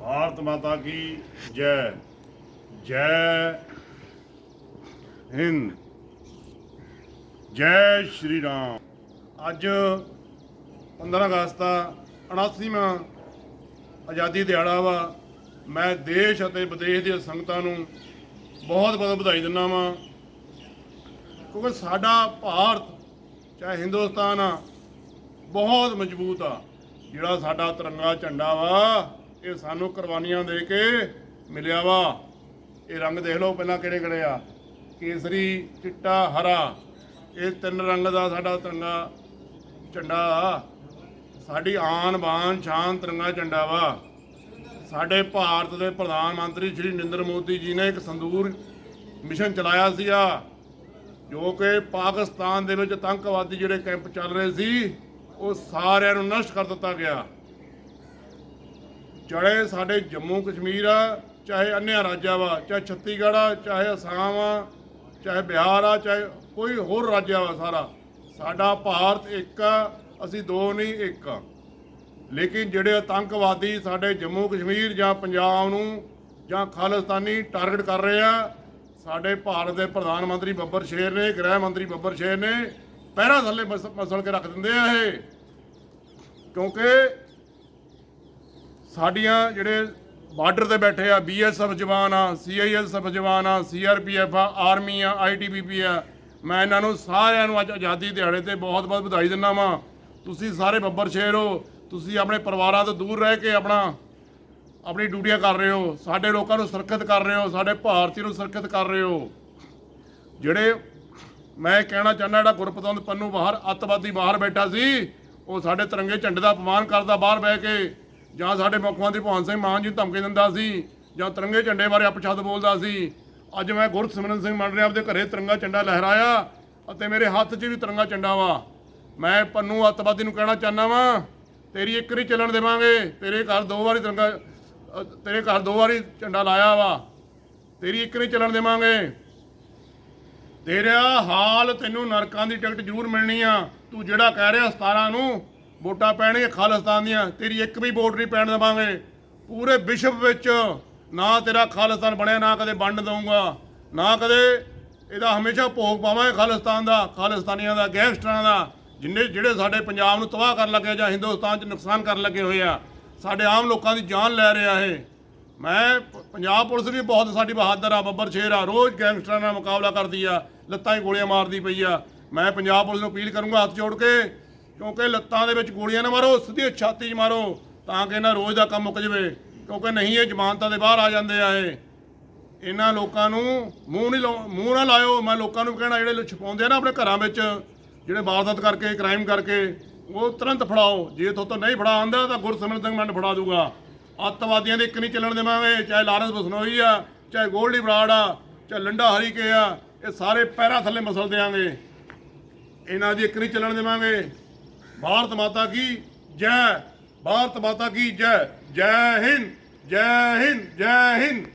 ਭਾਰਤ ਮਾਤਾ ਕੀ ਜੈ? ਜੈ ਹਿੰਦ। ਜੈ ਸ਼੍ਰੀ ਰਾਮ। ਅੱਜ 15 ਅਗਸਤ ਦਾ 79ਵਾਂ ਆਜ਼ਾਦੀ ਦਿਹਾੜਾ ਵਾ। ਮੈਂ ਦੇਸ਼ ਅਤੇ ਵਿਦੇਸ਼ ਦੀਆਂ ਸੰਗਤਾਂ ਨੂੰ ਬਹੁਤ ਬਹੁਤ ਵਧਾਈ ਦਿੰਦਾ ਵਾਂ। ਕਿਉਂਕਿ ਸਾਡਾ ਭਾਰਤ, ਚਾਹੇ ਹਿੰਦੁਸਤਾਨ ਆ, ਬਹੁਤ ਮਜ਼ਬੂਤ ਆ। ਜਿਹੜਾ ਸਾਡਾ ਤਿਰੰਗਾ ਝੰਡਾ ਵਾ ਇਹ ਸਾਨੂੰ ਕੁਰਬਾਨੀਆਂ ਦੇ ਕੇ ਮਿਲਿਆ ਵਾ। ਇਹ ਰੰਗ ਦੇਖ ਲਓ ਪਹਿਲਾਂ ਕਿਹੜੇ ਕਿਹੜੇ ਆ। ਕੇਸਰੀ, ਚਿੱਟਾ, ਹਰਾ। ਇਹ ਤਿੰਨ ਰੰਗ ਦਾ ਸਾਡਾ ਤਿਰੰਗਾ ਝੰਡਾ ਆ। ਸਾਡੀ ਆਨ ਬਾਨ ਸ਼ਾਨ ਤਿਰੰਗਾ ਝੰਡਾ ਵਾ। ਸਾਡੇ ਭਾਰਤ ਦੇ ਪ੍ਰਧਾਨ ਮੰਤਰੀ ਸ਼੍ਰੀ ਨਰਿੰਦਰ ਮੋਦੀ ਜੀ ਨੇ ਇੱਕ ਸੰਦੂਰ ਮਿਸ਼ਨ ਚਲਾਇਆ ਸੀਗਾ, ਜੋ ਕਿ ਪਾਕਿਸਤਾਨ ਦੇ ਵਿੱਚ ਆਤੰਕਵਾਦੀ ਜਿਹੜੇ ਕੈਂਪ ਚੱਲ ਰਹੇ ਸੀ, ਉਹ ਸਾਰਿਆਂ ਨੂੰ ਨਸ਼ਟ ਕਰ ਦਿੱਤਾ ਗਿਆ। ਜਿਹੜੇ ਸਾਡੇ ਜੰਮੂ ਕਸ਼ਮੀਰ ਆ, ਚਾਹੇ ਅਨਿਆ ਰਾਜਾ ਵਾ, ਚਾਹੇ ਛੱਤੀਗੜ੍ਹ ਆ, ਚਾਹੇ ਅਸਾਮ ਆ, ਚਾਹੇ ਬਿਹਾਰ ਆ, ਚਾਹੇ ਕੋਈ ਹੋਰ ਰਾਜ ਵਾ ਸਾਰਾ, ਸਾਡਾ ਭਾਰਤ ਇੱਕ ਆ, ਅਸੀਂ ਦੋ ਨਹੀਂ, ਇੱਕ ਆ। ਲੇਕਿਨ ਜਿਹੜੇ ਆਤੰਕਵਾਦੀ ਸਾਡੇ ਜੰਮੂ ਕਸ਼ਮੀਰ ਜਾਂ ਪੰਜਾਬ ਨੂੰ ਜਾਂ ਖਾਲਿਸਤਾਨੀ ਟਾਰਗੇਟ ਕਰ ਰਹੇ ਆ, ਸਾਡੇ ਭਾਰਤ ਦੇ ਪ੍ਰਧਾਨ ਮੰਤਰੀ ਬੱਬਰ ਸ਼ੇਰ ਨੇ, ਗ੍ਰਹਿ ਮੰਤਰੀ ਬੱਬਰ ਸ਼ੇਰ ਨੇ, ਪਹਿਰਾ ਥੱਲੇ ਮਸ- ਮਸਲ ਕੇ ਰੱਖ ਦਿੰਦੇ ਆ ਇਹ। ਕਿਉਂਕਿ ਸਾਡੀਆਂ ਜਿਹੜੇ ਬਾਰਡਰ ਤੇ ਬੈਠੇ ਆ ਬੀਐਸਐਫ ਜਵਾਨ ਆ ਸੀਆਈਐਸਐਫ ਜਵਾਨ ਆ ਸੀਆਰਪੀਐਫ ਆ ਆਰਮੀ ਆ ਆਈਟੀਬੀਪੀ ਆ, ਮੈਂ ਇਹਨਾਂ ਨੂੰ ਸਾਰਿਆਂ ਨੂੰ ਅੱਜ ਆਜ਼ਾਦੀ ਦਿਹਾੜੇ ਤੇ ਬਹੁਤ ਬਹੁਤ ਵਧਾਈ ਦਿੰਦਾ ਵਾਂ। ਤੁਸੀਂ ਸਾਰੇ ਬੱਬਰ ਸ਼ੇਰ ਹੋ, ਤੁਸੀਂ ਆਪਣੇ ਪਰਿਵਾਰਾਂ ਤੋਂ ਦੂਰ ਰਹਿ ਕੇ ਆਪਣਾ, ਆਪਣੀ ਡਿਊਟੀਆਂ ਕਰ ਰਹੇ ਹੋ, ਸਾਡੇ ਲੋਕਾਂ ਨੂੰ ਸੁਰੱਖਿਅਤ ਕਰ ਰਹੇ ਹੋ, ਸਾਡੇ ਭਾਰਤੀ ਨੂੰ ਸੁਰੱਖਿਅਤ ਕਰ ਰਹੇ ਹੋ। ਜਿਹੜੇ ਮੈਂ ਕਹਿਣਾ ਚਾਹੁੰਦਾ, ਜਿਹੜਾ ਗੁਰਪਤਵੰਦ ਪੰਨੂ ਬਾਹਰ, ਅੱਤਵਾਦੀ ਬਾਹਰ ਬੈਠਾ ਸੀ, ਉਹ ਸਾਡੇ ਤਿਰੰਗੇ ਝੰਡੇ ਦਾ ਅਪਮਾਨ ਕਰਦਾ ਬਾਹਰ ਬਹਿ ਕੇ ਜਾਂ ਸਾਡੇ ਮੁੱਖ ਮੰਤਰੀ ਭਗਵੰਤ ਸਿੰਘ ਮਾਨ ਜੀ ਧਮਕੀ ਦਿੰਦਾ ਸੀ, ਜਾਂ ਤਿਰੰਗੇ ਝੰਡੇ ਬਾਰੇ ਅਪਸ਼ਬਦ ਬੋਲਦਾ ਸੀ। ਅੱਜ ਮੈਂ ਗੁਰਸਿਮਰਨ ਸਿੰਘ ਮੰਨ ਰਿਹਾ ਆਪਦੇ ਘਰੇ ਤਿਰੰਗਾ ਝੰਡਾ ਲਹਿਰਾਇਆ, ਅਤੇ ਮੇਰੇ ਹੱਥ 'ਚ ਵੀ ਤਿਰੰਗਾ ਝੰਡਾ ਵਾ। ਮੈਂ ਪੰਨੂ ਅੱਤਵਾਦੀ ਨੂੰ ਕਹਿਣਾ ਚਾਹੁੰਦਾ ਵਾਂ, ਤੇਰੀ ਇੱਕ ਨਹੀਂ ਚੱਲਣ ਦੇਵਾਂਗੇ, ਤੇਰੇ ਘਰ ਦੋ ਵਾਰੀ ਤਿਰੰਗਾ ਤੇਰੇ ਘਰ ਦੋ ਵਾਰੀ ਝੰਡਾ ਲਾਇਆ ਵਾ। ਤੇਰੀ ਇੱਕ ਨਹੀਂ ਚੱਲਣ ਦੇਵਾਂਗੇ। ਤੇਰਾ ਹਾਲ ਤੈਨੂੰ ਨਰਕਾਂ ਦੀ ਟਿਕਟ ਜ਼ਰੂਰ ਮਿਲਣੀ ਆ। ਤੂੰ ਜਿਹੜਾ ਕਹਿ ਰਿਹਾ 17 ਨੂੰ ਵੋਟਾਂ ਪੈਣਗੀਆਂ ਖਾਲਿਸਤਾਨ ਦੀਆਂ, ਤੇਰੀ ਇੱਕ ਵੀ ਵੋਟ ਨਹੀਂ ਪੈਣ ਦੇਵਾਂਗੇ। ਪੂਰੇ ਵਿਸ਼ਵ ਵਿੱਚ ਨਾ ਤੇਰਾ ਖਾਲਿਸਤਾਨ ਬਣਿਆ, ਨਾ ਕਦੇ ਵੰਡ ਦਊਂਗਾ। ਨਾ ਕਦੇ ਇਹਦਾ ਹਮੇਸ਼ਾ ਭੋਗ ਪਾਵਾਂਗੇ ਖਾਲਿਸਤਾਨ ਦਾ, ਖਾਲਿਸਤਾਨੀਆਂ ਦਾ, ਗੈਂਗਸਟਰਾਂ ਦਾ, ਜਿੰਨੇ ਜਿਹੜੇ ਸਾਡੇ ਪੰਜਾਬ ਨੂੰ ਤਬਾਹ ਕਰਨ ਲੱਗੇ ਜਾਂ ਹਿੰਦੁਸਤਾਨ 'ਚ ਨੁਕਸਾਨ ਕਰਨ ਲੱਗੇ ਹੋਏ ਆ, ਸਾਡੇ ਆਮ ਲੋਕਾਂ ਦੀ ਜਾਨ ਲੈ ਰਿਹਾ ਇਹ। ਮੈਂ ਪੰਜਾਬ ਪੁਲਿਸ ਵੀ ਬਹੁਤ ਸਾਡੀ ਬਹਾਦਰ ਆ, ਬੱਬਰ ਸ਼ੇਰ ਆ, ਰੋਜ਼ ਗੈਂਗਸਟਰਾਂ ਨਾਲ ਮੁਕਾਬਲਾ ਕਰਦੀ ਆ, ਲੱਤਾਂ ਹੀ ਗੋਲੀਆਂ ਮਾਰਦੀ ਪਈ ਆ। ਮੈਂ ਪੰਜਾਬ ਪੁਲਿਸ ਨੂੰ ਅਪੀਲ ਕਰੂੰਗਾ ਹੱਥ ਜੋੜ ਕੇ ਕਿਉਂਕਿ ਲੱਤਾਂ ਦੇ ਵਿੱਚ ਗੋਲੀਆਂ ਨਾ ਮਾਰੋ, ਸਿੱਧੀ ਛਾਤੀ 'ਚ ਮਾਰੋ, ਤਾਂ ਕਿ ਇਹਨਾਂ ਰੋਜ਼ ਦਾ ਕੰਮ ਮੁੱਕ ਜਵੇ। ਕਿਉਂਕਿ ਨਹੀਂ, ਇਹ ਜ਼ਮਾਨਤਾਂ ਦੇ ਬਾਹਰ ਆ ਜਾਂਦੇ ਆ ਇਹ। ਇਹਨਾਂ ਲੋਕਾਂ ਨੂੰ ਮੂੰਹ ਨਹੀਂ ਲਾਉ, ਮੂੰਹ ਨਾ ਲਾਇਓ। ਮੈਂ ਲੋਕਾਂ ਨੂੰ ਕਹਿਣਾ, ਜਿਹੜੇ ਛਪਾਉਂਦੇ ਆ ਨਾ ਆਪਣੇ ਘਰਾਂ ਵਿੱਚ, ਜਿਹੜੇ ਵਾਰਦਾਤ ਕਰਕੇ, ਕ੍ਰਾਈਮ ਕਰਕੇ, ਉਹ ਤੁਰੰਤ ਫੜਾਓ। ਜੇ ਤੋਂ ਨਹੀਂ ਫੜਾ ਆਂਦਾ ਤਾਂ ਗੁਰਸਿਮਰਨ ਸਿੰਘ ਮੰਡ ਫੜਾ ਦੂਗਾ। ਅੱਤਵਾਦੀਆਂ ਦੇ ਇੱਕ ਨਹੀਂ ਚੱਲਣ ਦੇਵਾਂਗੇ, ਚਾਹੇ ਲਾਰੈਂਸ ਬਸਨੋਈ ਆ, ਚਾਹੇ ਗੋਲਡੀ ਬਰਾੜ ਆ, ਚਾਹੇ ਲੰਡਾ ਹਰੀਕੇ ਆ, ਇਹ ਸਾਰੇ ਪੈਰਾਂ ਥੱਲੇ ਮਸਲ ਦੇਾਂਗੇ ਇਹਨਾਂ ਦੀ ਇੱਕ ਨਹੀਂ ਚੱਲਣ ਦੇਵਾਂਗੇ। ਭਾਰਤ ਮਾਤਾ ਕੀ ਜੈ? ਭਾਰਤ ਮਾਤਾ ਕੀ ਜੈ? ਜੈ ਹਿੰਦ ਜੈ ਹਿੰਦ ਜੈ ਹਿੰਦ।